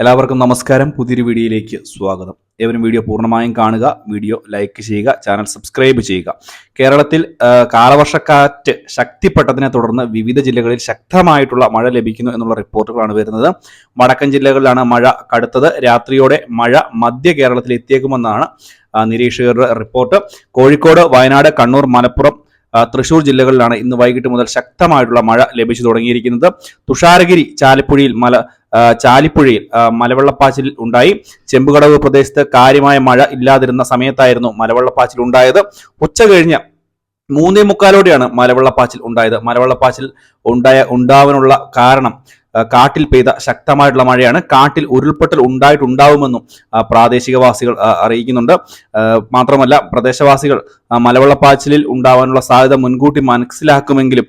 എല്ലാവർക്കും നമസ്കാരം. പുതിയൊരു വീഡിയോയിലേക്ക് സ്വാഗതം. ഏവരും വീഡിയോ പൂർണമായും കാണുക വീഡിയോ ലൈക്ക് ചെയ്യുക ചാനൽ സബ്സ്ക്രൈബ് ചെയ്യുക. കേരളത്തിൽ കാലവർഷക്കാറ്റ് ശക്തിപ്പെട്ടതിനെ തുടർന്ന് വിവിധ ജില്ലകളിൽ ശക്തമായിട്ടുള്ള മഴ ലഭിക്കുന്നു എന്നുള്ള റിപ്പോർട്ടുകളാണ് വരുന്നത്. വടക്കൻ ജില്ലകളിലാണ് മഴ കടുത്തത്. രാത്രിയോടെ മഴ മധ്യ കേരളത്തിൽ എത്തിയേക്കുമെന്നാണ് നിരീക്ഷകരുടെ റിപ്പോർട്ട്. കോഴിക്കോട് വയനാട് കണ്ണൂർ മലപ്പുറം തൃശൂർ ജില്ലകളിലാണ് ഇന്ന് വൈകിട്ട് മുതൽ ശക്തമായിട്ടുള്ള മഴ ലഭിച്ചു തുടങ്ങിയിരിക്കുന്നത്. തുഷാരഗിരി ചാലപ്പുഴയിൽ മല ചാലിപ്പുഴയിൽ മലവെള്ളപ്പാച്ചിൽ ഉണ്ടായി. ചെമ്പുകടവ് പ്രദേശത്ത് കാര്യമായ മഴ ഇല്ലാതിരുന്ന സമയത്തായിരുന്നു മലവെള്ളപ്പാച്ചിൽ ഉണ്ടായത്. ഉച്ച കഴിഞ്ഞ് മൂന്നേ മുക്കാലോടെയാണ് മലവെള്ളപ്പാച്ചിൽ ഉണ്ടായത്. മലവെള്ളപ്പാച്ചിൽ ഉണ്ടായ ഉണ്ടാവാനുള്ള കാരണം കാട്ടിൽ പെയ്ത ശക്തമായിട്ടുള്ള മഴയാണ്. കാട്ടിൽ ഉരുൾപൊട്ടൽ ഉണ്ടായിട്ടുണ്ടാവുമെന്നും പ്രാദേശികവാസികൾ അറിയിക്കുന്നുണ്ട്. മാത്രമല്ല പ്രദേശവാസികൾ മലവെള്ളപ്പാച്ചിലിൽ ഉണ്ടാവാനുള്ള സാധ്യത മുൻകൂട്ടി മനസ്സിലാക്കുമെങ്കിലും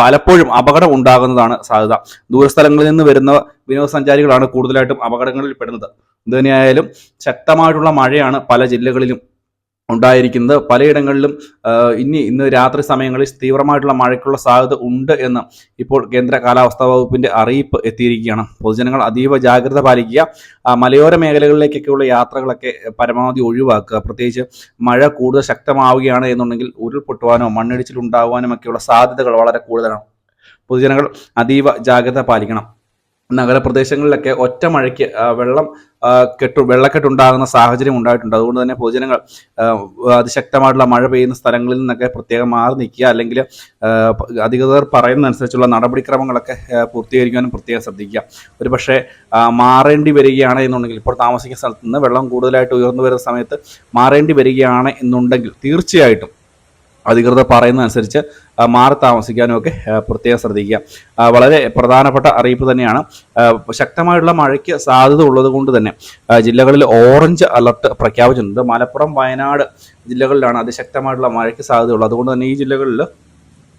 പലപ്പോഴും അപകടം ഉണ്ടാകുന്നതാണ് സാധ്യത. ദൂരസ്ഥലങ്ങളിൽ നിന്ന് വരുന്ന വിനോദസഞ്ചാരികളാണ് കൂടുതലായിട്ടും അപകടങ്ങളിൽ പെടുന്നത്. എന്ത് തന്നെയായാലും ശക്തമായിട്ടുള്ള മഴയാണ് പല ജില്ലകളിലും ഉണ്ടായിരിക്കുന്നത്. പലയിടങ്ങളിലും ഇനി ഇന്ന് രാത്രി സമയങ്ങളിൽ തീവ്രമായിട്ടുള്ള മഴയ്ക്കുള്ള സാധ്യത ഉണ്ട് എന്ന് ഇപ്പോൾ കേന്ദ്ര കാലാവസ്ഥാ വകുപ്പിന്റെ അറിയിപ്പ് എത്തിയിരിക്കുകയാണ്. പൊതുജനങ്ങൾ അതീവ ജാഗ്രത പാലിക്കുക. മലയോര മേഖലകളിലേക്കൊക്കെയുള്ള യാത്രകളൊക്കെ പരമാവധി ഒഴിവാക്കുക. പ്രത്യേകിച്ച് മഴ കൂടുതൽ ശക്തമാവുകയാണ് എന്നുണ്ടെങ്കിൽ ഉരുൾപൊട്ടുവാനോ മണ്ണിടിച്ചിൽ ഉണ്ടാകുവാനും ഒക്കെയുള്ള സാധ്യതകൾ വളരെ കൂടുതലാണ്. പൊതുജനങ്ങൾ അതീവ ജാഗ്രത പാലിക്കണം. നഗരപ്രദേശങ്ങളിലൊക്കെ ഒറ്റ മഴയ്ക്ക് വെള്ളം കെട്ടു കെട്ടു വെള്ളക്കെട്ടുണ്ടാകുന്ന സാഹചര്യം ഉണ്ടായിട്ടുണ്ട്. അതുകൊണ്ട് തന്നെ പൊതുജനങ്ങൾ അതിശക്തമായിട്ടുള്ള മഴ പെയ്യുന്ന സ്ഥലങ്ങളിൽ നിന്നൊക്കെ പ്രത്യേകം മാറി നിൽക്കുക. അല്ലെങ്കിൽ അധികൃതർ പറയുന്നതനുസരിച്ചുള്ള നടപടിക്രമങ്ങളൊക്കെ പൂർത്തീകരിക്കാനും പ്രത്യേകം ശ്രദ്ധിക്കുക. ഒരു പക്ഷേ മാറേണ്ടി വരികയാണ് എന്നുണ്ടെങ്കിൽ ഇപ്പോൾ താമസിക്കുന്ന സ്ഥലത്ത് നിന്ന് വെള്ളം കൂടുതലായിട്ട് ഉയർന്നു വരുന്ന സമയത്ത് മാറേണ്ടി വരികയാണ് എന്നുണ്ടെങ്കിൽ തീർച്ചയായിട്ടും അധികൃതർ പറയുന്നതനുസരിച്ച് മാറി താമസിക്കാനും ഒക്കെ പ്രത്യേകം ശ്രദ്ധിക്കുക. വളരെ പ്രധാനപ്പെട്ട അറിയിപ്പ് തന്നെയാണ്. ശക്തമായുള്ള മഴയ്ക്ക് സാധ്യത ഉള്ളത് കൊണ്ട് തന്നെ ജില്ലകളിൽ ഓറഞ്ച് അലർട്ട് പ്രഖ്യാപിച്ചിട്ടുണ്ട്. മലപ്പുറം വയനാട് ജില്ലകളിലാണ് അതിശക്തമായിട്ടുള്ള മഴയ്ക്ക് സാധ്യതയുള്ളത് അതുകൊണ്ട് തന്നെ ഈ ജില്ലകളിൽ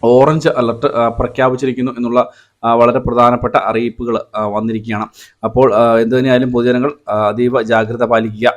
ഓറഞ്ച് അലർട്ട് പ്രഖ്യാപിച്ചിരിക്കുന്നു എന്നുള്ള വളരെ പ്രധാനപ്പെട്ട അറിയിപ്പുകൾ വന്നിരിക്കുകയാണ്. അപ്പോൾ എന്തു തന്നെയായാലും പൊതുജനങ്ങൾ അതീവ ജാഗ്രത പാലിക്കുക.